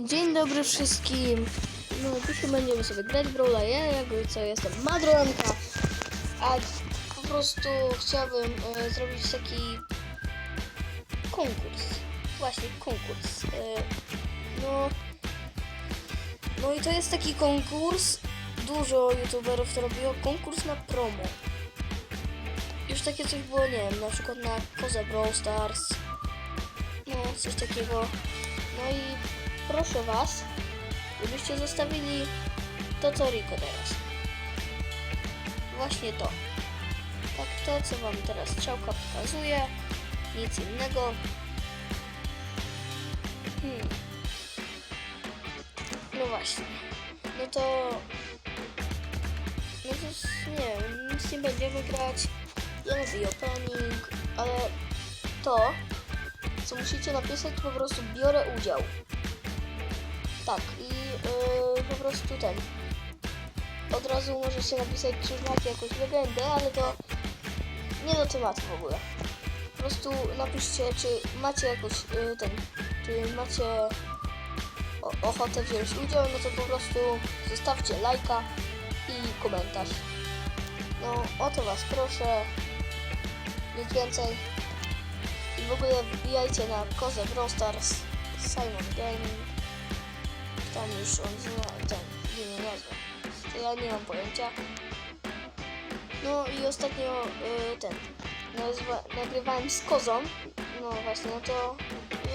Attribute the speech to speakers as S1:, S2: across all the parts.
S1: Dzień dobry wszystkim. No dzisiaj będziemy sobie grać Brawla. Ja jakby co jestem Madronka. A po prostu chciałbym e, zrobić taki konkurs. Właśnie konkurs. E, no, no i to jest taki konkurs. Dużo youtuberów to robiło. Konkurs na promo. Już takie coś było, nie wiem, na przykład na Koza Brawl Stars. No, coś takiego. No i proszę Was, żebyście zostawili to, co Rico teraz. Właśnie to. Tak, to, co Wam teraz strzałka pokazuje. Nic innego. Hmm. No właśnie. No to... No to nie wiem, nic nie będziemy grać. Ja mówię opening, ale to, co musicie napisać, po prostu biorę udział. Tak, i yy, po prostu ten. Od razu możecie napisać, czy znacie jakąś legendę, ale to nie do tematu w ogóle. Po prostu napiszcie, czy macie jakoś yy, ten, czy macie ochotę wziąć udział, no to po prostu zostawcie lajka i komentarz. No, o to was proszę. Nic więcej. I w ogóle wbijajcie na Kozę Brawl Stars Simon Gaming. Tam już on zna ten imię nazwę. To ja nie mam pojęcia. No i ostatnio y, ten nazwa, nagrywałem z Kozą. No właśnie, no to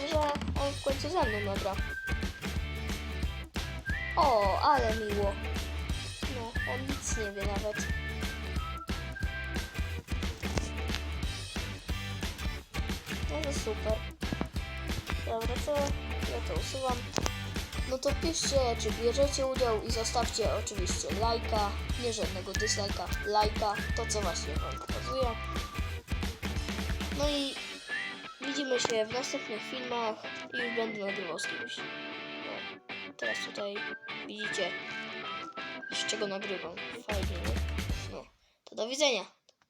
S1: że on w końcu ze mną nagra. O, ale miło. No, on nic nie wie nawet. No to super. Dobra, to ja to usuwam. No to piszcie, czy bierzecie udział i zostawcie oczywiście lajka, nie żadnego dislajka, lajka, to co właśnie wam pokazuję. No i widzimy się w następnych filmach i już będę nagrywał z kimś. No, teraz tutaj widzicie, z czego nagrywam. Fajnie, nie? No, to do widzenia.